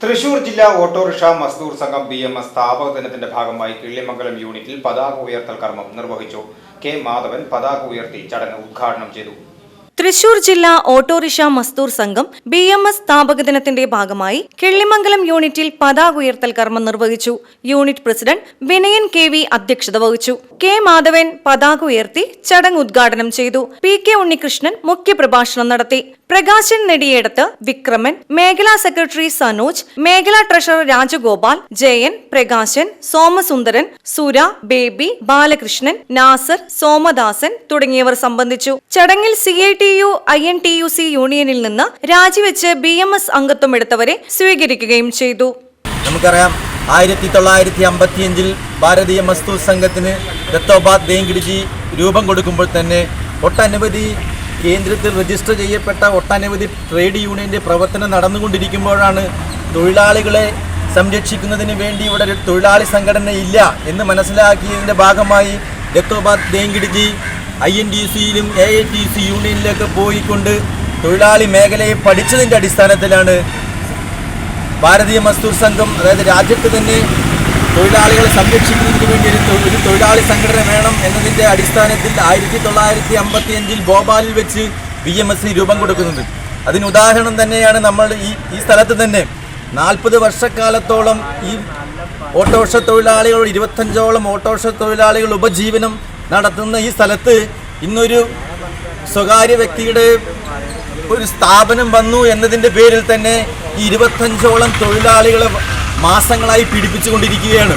Thrissur ജില്ലാ autorickshaw മസ്ദൂർ സംഘം B M S സ്ഥാപക ദിനത്തിന്റെ ഭാഗമായി കിള്ളിമംഗലം യൂണിറ്റിൽ പതാക ഉയർത്തൽ കർമ്മം നിർവഹിച്ചു. കെ മാധവൻ പതാക ഉയർത്തി ചടങ്ങ് ഉദ്ഘാടനം ചെയ്തു. തൃശൂർ ജില്ലാ ഓട്ടോറിക്ഷ മസ്ദൂർ സംഘം ബി എം എസ് സ്ഥാപക ദിനത്തിന്റെ ഭാഗമായി കിള്ളിമംഗലം യൂണിറ്റിൽ പതാക ഉയർത്തൽ കർമ്മം നിർവഹിച്ചു. Unit president Vinayan K V അധ്യക്ഷത വഹിച്ചു. കെ മാധവൻ പതാക ഉയർത്തി ചടങ്ങ് ഉദ്ഘാടനം ചെയ്തു. പി കെ ഉണ്ണികൃഷ്ണൻ മുഖ്യപ്രഭാഷണം നടത്തി. പ്രകാശൻ നെടിയേടത്ത് വിക്രമൻ മേഖലാ സെക്രട്ടറി സനോജ് മേഖലാ ട്രഷറർ രാജഗോപാൽ ജയൻ പ്രകാശൻ സോമസുന്ദരൻ സുര ബേബി ബാലകൃഷ്ണൻ നാസർ സോമദാസൻ തുടങ്ങിയവർ സംബന്ധിച്ചു. ചടങ്ങിൽ C I T U I N T U C യൂണിയനിൽ നിന്ന് രാജിവെച്ച് ബി എം എസ് അംഗത്വം എടുത്തവരെ സ്വീകരിക്കുകയും ചെയ്തു. നമുക്കറിയാം ആയിരത്തി തൊള്ളായിരത്തി അമ്പത്തിയഞ്ചിൽ ഭാരതീയ മസ്തൂർ സംഘത്തിന് ദത്തോബാദ് ദേങ്കിഡിജി രൂപം കൊടുക്കുമ്പോൾ തന്നെ ഒട്ടനവധി കേന്ദ്രത്തിൽ രജിസ്റ്റർ ചെയ്യപ്പെട്ട ഒട്ടനവധി ട്രേഡ് യൂണിയന്റെ പ്രവർത്തനം നടന്നുകൊണ്ടിരിക്കുമ്പോഴാണ് തൊഴിലാളികളെ സംരക്ഷിക്കുന്നതിന് വേണ്ടി ഇവിടെ തൊഴിലാളി സംഘടന ഇല്ല എന്ന് മനസ്സിലാക്കിയതിന്റെ ഭാഗമായി ദത്തോബാദ് ദേങ്കിഡിജി ഐ എൻ ടി സിയിലും എ ഐ ടി സി യൂണിയനിലൊക്കെ പോയിക്കൊണ്ട് തൊഴിലാളി മേഖലയെ പഠിച്ചതിന്റെ അടിസ്ഥാനത്തിലാണ് ഭാരതീയ മസ്തൂർ സംഘം അതായത് രാജ്യത്ത് തന്നെ തൊഴിലാളികളെ സംരക്ഷിക്കുന്നതിന് വേണ്ടി ഒരു തൊഴിലാളി സംഘടന വേണം എന്നതിന്റെ അടിസ്ഥാനത്തിൽ ആയിരത്തി തൊള്ളായിരത്തി അമ്പത്തി അഞ്ചിൽ ഭോപ്പാലിൽ വെച്ച് ബി എം എസ് സി രൂപം കൊടുക്കുന്നത്. അതിന് ഉദാഹരണം തന്നെയാണ് നമ്മൾ ഈ ഈ സ്ഥലത്ത് തന്നെ നാൽപ്പത് വർഷക്കാലത്തോളം ഈ ഓട്ടോറിക്ഷ തൊഴിലാളികൾ ഇരുപത്തഞ്ചോളം ഓട്ടോറിക്ഷ തൊഴിലാളികൾ ഉപജീവനം നടത്തുന്ന ഈ സ്ഥലത്ത് ഇന്നൊരു സ്വകാര്യ വ്യക്തിയുടെ ഒരു സ്ഥാപനം വന്നു എന്നതിന്റെ പേരിൽ തന്നെ ഈ ഇരുപത്തഞ്ചോളം തൊഴിലാളികളെ മാസങ്ങളായി പീഡിപ്പിച്ചുകൊണ്ടിരിക്കുകയാണ്.